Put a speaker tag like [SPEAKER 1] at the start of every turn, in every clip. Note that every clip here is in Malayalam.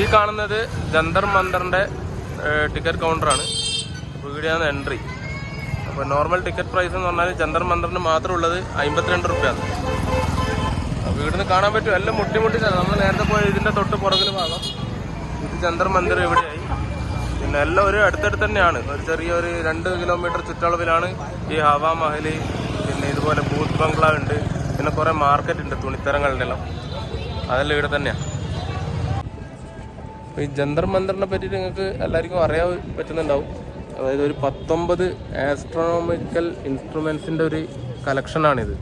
[SPEAKER 1] ഈ കാണുന്നത് ജന്തർ മന്ദറിന്റെ ടിക്കറ്റ് കൗണ്ടറാണ്. അപ്പോൾ ഇവിടെയാണ് എൻട്രി. അപ്പോൾ നോർമൽ ടിക്കറ്റ് പ്രൈസ് എന്ന് പറഞ്ഞാൽ ജന്തർ മന്ദറിന് മാത്രം ഉള്ളത് അമ്പത്തിരണ്ട് റുപ്യാണ്. അപ്പോൾ ഇവിടുന്ന് കാണാൻ പറ്റും എല്ലാം മുട്ടിമുട്ടി നമ്മൾ നേരത്തെ പോയ ഇതിന്റെ തൊട്ട് പുറകിൽ ഭാഗം. ഇത് ജന്തർ മന്ദിർ ഇവിടെയായി. പിന്നെ എല്ലാം ഒരു അടുത്തടുത്ത് തന്നെയാണ്. ഒരു ചെറിയൊരു രണ്ട് കിലോമീറ്റർ ചുറ്റളവിലാണ് ഈ ഹവാ മഹൽ പിന്നെ ഇതുപോലെ ബൂത്ത് ബംഗ്ലാവ് ഉണ്ട്. പിന്നെ കുറേ മാർക്കറ്റ് ഉണ്ട് തുണിത്തരങ്ങളുടെ എല്ലാം. അതെല്ലാം ഇവിടെ തന്നെയാണ് ഈ ജന്തർ മന്ദറിനെ പറ്റിയിട്ട് നിങ്ങൾക്ക് എല്ലാവർക്കും അറിയാൻ പറ്റുന്നുണ്ടാവും. അതായത് ഒരു പത്തൊമ്പത് ആസ്ട്രോണോമിക്കൽ ഇൻസ്ട്രുമെൻസിന്റെ ഒരു കളക്ഷനാണിത്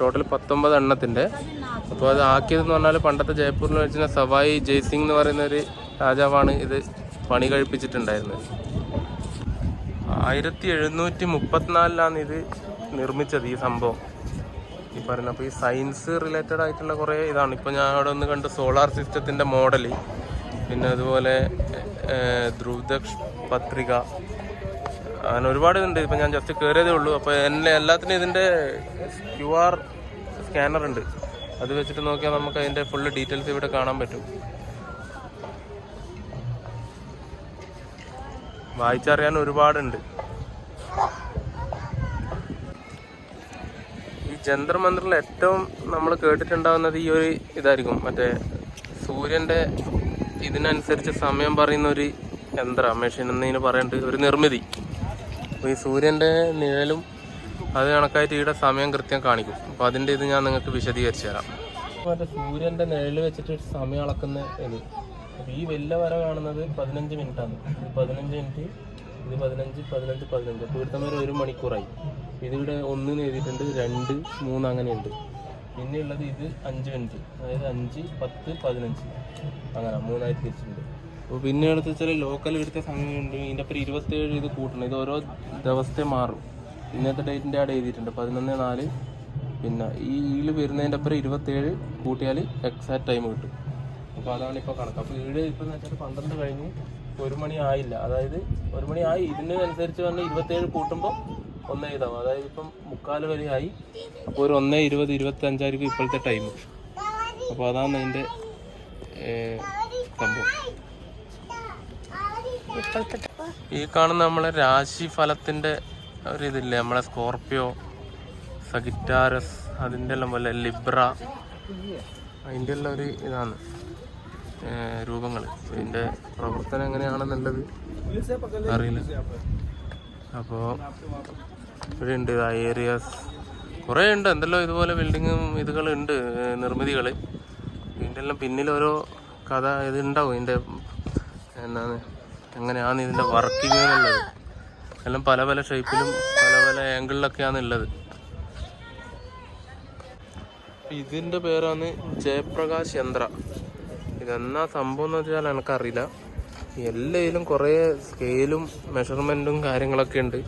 [SPEAKER 1] ടോട്ടൽ പത്തൊമ്പത് എണ്ണത്തിന്റെ അപ്പോൾ അത് ആക്കിയതെന്ന് പറഞ്ഞാൽ പണ്ടത്തെ ജയ്പൂരിൽ വെച്ചിരുന്ന സവായി ജയ്സിംഗ് എന്ന് പറയുന്ന ഒരു രാജാവാണ് ഇത് പണി കഴിപ്പിച്ചിട്ടുണ്ടായിരുന്നത്. ആയിരത്തി എഴുന്നൂറ്റി മുപ്പത്തിനാലിലാണ് ഇത് നിർമ്മിച്ചത് ഈ സംഭവം. ഈ പറയുന്ന അപ്പോൾ ഈ സയൻസ് റിലേറ്റഡ് ആയിട്ടുള്ള കുറേ ഇതാണ്. ഇപ്പോൾ ഞാൻ അവിടെ ഒന്ന് കണ്ട് സോളാർ സിസ്റ്റത്തിന്റെ മോഡൽ പിന്നെ അതുപോലെ ധ്രുവദക്ഷ് പത്രിക. അങ്ങനെ ഒരുപാട് ഉണ്ട് ഇപ്പം ഞാൻ ജസ്റ്റ് കയറിയതേ ഉള്ളൂ. അപ്പോൾ എന്നെ എല്ലാത്തിനും ഇതിന്റെ ക്യു ആർ സ്കാനർ ഉണ്ട്. അത് വെച്ചിട്ട് നോക്കിയാൽ നമുക്ക് അതിന്റെ ഫുള്ള് ഡീറ്റെയിൽസ് ഇവിടെ കാണാൻ പറ്റും. വായിച്ചറിയാൻ ഒരുപാടുണ്ട്. ഈ ജന്തർ മന്ദിറിൽ ഏറ്റവും നമ്മൾ കേട്ടിട്ടുണ്ടാവുന്നത് ഈ ഒരു ഇതായിരിക്കും. മറ്റേ സൂര്യന്റെ ഇതിനനുസരിച്ച് സമയം പറയുന്ന ഒരു യന്ത്ര. മെഷീൻ എന്നതിന് പറയേണ്ടത് ഒരു നിർമ്മിതി. അപ്പോൾ ഈ സൂര്യന്റെ നിഴലും അത് കണക്കായിട്ട് ഇവിടെ സമയം കൃത്യം കാണിക്കും. അപ്പോൾ അതിന്റെ ഇത് ഞാൻ നിങ്ങൾക്ക് വിശദീകരിച്ചു തരാം. മറ്റേ സൂര്യന്റെ നിഴൽ വെച്ചിട്ട് സമയം അളക്കുന്ന ഇത്. അപ്പോൾ ഈ വലിയ വര കാണുന്നത് പതിനഞ്ച് മിനിറ്റാണ്. പതിനഞ്ച് മിനിറ്റ് ഇത് പതിനഞ്ച് പതിനഞ്ച് പതിനഞ്ച്. അപ്പോൾ ഇവിടുത്തെ ഒരു മണിക്കൂറായി. ഇതിവിടെ ഒന്നിന് എഴുതിയിട്ടുണ്ട്. രണ്ട് മൂന്ന് അങ്ങനെയുണ്ട്. പിന്നെ ഉള്ളത് ഇത് അഞ്ച് മിനിറ്റ് അതായത് അഞ്ച് പത്ത് പതിനഞ്ച്. അങ്ങനെ മൂന്നായി തിരിച്ചിട്ടുണ്ട്. അപ്പോൾ പിന്നെ എടുത്ത് വെച്ചാൽ ലോക്കൽ എടുത്ത സമയമുണ്ട് ഇതിന്റെ അപ്പം ഇരുപത്തേഴ് ഇത് കൂട്ടണം. ഇത് ഓരോ ദിവസത്തെ മാറും. ഇന്നത്തെ ഡേറ്റിന്റെ ആഡ് എഴുതിയിട്ടുണ്ട്. പതിനൊന്ന് നാല്. പിന്നെ ഈ ഇതിൽ വരുന്നതിന്റെ അപ്പുറം ഇരുപത്തേഴ് കൂട്ടിയാൽ എക്സാക്ട് ടൈം കിട്ടും. അപ്പോൾ അതാണ് ഇപ്പോൾ കണക്ക്. അപ്പോൾ ഈട് ഇപ്പം എന്ന് വെച്ചാൽ പന്ത്രണ്ട് കഴിഞ്ഞ് ഒരു മണി ആയില്ല. അതായത് ഒരു മണി ആയി. ഇതിനനുസരിച്ച് പറഞ്ഞാൽ ഇരുപത്തേഴ് കൂട്ടുമ്പോൾ ഒന്നേ ഇതാവും അതായത് ഇപ്പം മുക്കാൽ വരെയായി. അപ്പോൾ ഒരു ഒന്നേ ഇരുപത് ഇരുപത്തി അഞ്ചായിരിക്കും ഇപ്പോഴത്തെ ടൈം അപ്പോൾ അതാണ് അതിന്റെ സംഭവം. ഈ കാണുന്ന നമ്മളെ രാശി ഫലത്തിന്റെ ഒരു ഇതില്ലേ? നമ്മളെ സ്കോർപ്പിയോ സഗിറ്റാരസ് അതിന്റെ എല്ലാം പോലെ ലിബ്ര അതിന്റെ എല്ലാം ഒരു ഇതാണ് രൂപങ്ങൾ ഇതിന്റെ പ്രവർത്തനം എങ്ങനെയാണെന്നുള്ളത് അറിയില്ല. അപ്പോൾ ഇവിടെ ഉണ്ട് ഏരിയാസ് കുറേ ഉണ്ട് എന്തല്ലോ ഇതുപോലെ ബിൽഡിങ്ങും ഇതുകളുണ്ട് നിർമ്മിതികൾ ഇതിന്റെ എല്ലാം പിന്നിലോരോ കഥ ഇതുണ്ടാവും. ഇതിന്റെ എന്താണ് എങ്ങനെയാണ് ഇതിന്റെ വർക്കിംഗ് എന്നുള്ളത്. എല്ലാം പല പല ഷേപ്പിലും പല പല ആംഗിളിലൊക്കെയാണ് ഉള്ളത്. ഇതിന്റെ പേരാണ് ജയപ്രകാശ് യന്ത്ര. ഇതെന്നാ സംഭവം എന്ന് വെച്ചാൽ എനിക്കറിയില്ല. എല്ലാത്തിലും കുറേ സ്കെയിലും മെഷർമെന്റും കാര്യങ്ങളൊക്കെ ഉണ്ട്.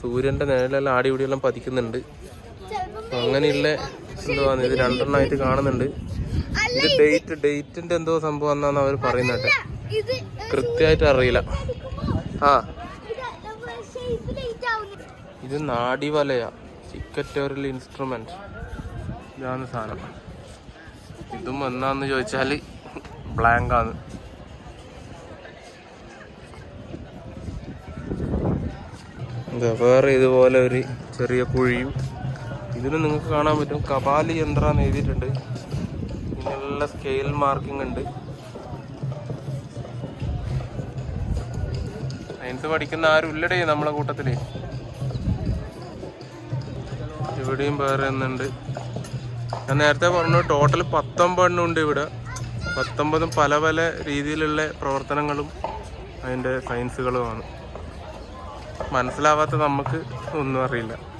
[SPEAKER 1] സൂര്യന്റെ നിഴലെല്ലാം ആടി ഇവിടെയെല്ലാം പതിക്കുന്നുണ്ട്. അങ്ങനെയുള്ള എന്തുവാന്ന് ഇത് രണ്ടെണ്ണമായിട്ട് കാണുന്നുണ്ട്. ഇത് ഡേറ്റ് ഡേറ്റിന്റെ എന്തോ സംഭവം എന്നാണ് അവർ പറയുന്നത് കൃത്യമായിട്ട് അറിയില്ല. ആ.
[SPEAKER 2] ഇത് നാടി
[SPEAKER 1] ഇത് ചിക്കറ്റോറിൽ ഇൻസ്ട്രുമെന്റ് ഇതാണ് സാധനം. ഇതും എന്നാന്ന് ചോദിച്ചാൽ ബ്ലാങ്ക് വേറെ ഇതുപോലെ ഒരു ചെറിയ കുഴിയും. ഇതിന് നിങ്ങൾക്ക് കാണാൻ പറ്റും. കപാലി യന്ത്രം എഴുതിയിട്ടുണ്ട്. ഇതിനുള്ള സ്കെയിൽ മാർക്കിംഗ് ഉണ്ട്. സയൻസ് പഠിക്കുന്ന ആരും ഇല്ലടേ നമ്മളെ കൂട്ടത്തിൽ. ഇവിടെയും വേറെ ഒന്നുണ്ട്. ഞാൻ നേരത്തെ പറഞ്ഞു ടോട്ടൽ പത്തൊമ്പതെണ്ണം ഉണ്ട് ഇവിടെ. പത്തൊമ്പതും പല പല രീതിയിലുള്ള പ്രവർത്തനങ്ങളും അതിന്റെ സയൻസുകളുമാണ് മനസ്സിലാവാത്ത നമുക്ക് ഒന്നും അറിയില്ല.